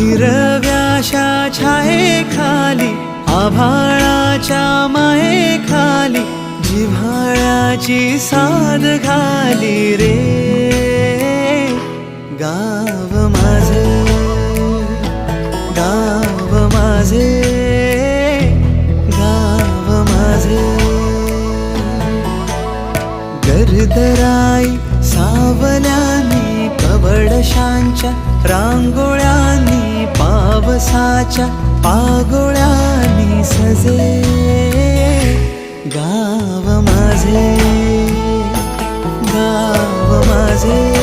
हिरव्याशा छाये खाली आभाळाच्या माये खाली जिव्हाळ्याची साध घाली रे. गाव माझे गाव माझे गाव माझे. गरदराई सावल्यानी कवडशांच्या रांगोळ्या पावसाच्या पागोळ्यांनी सजे गाव माझे गाव माझे.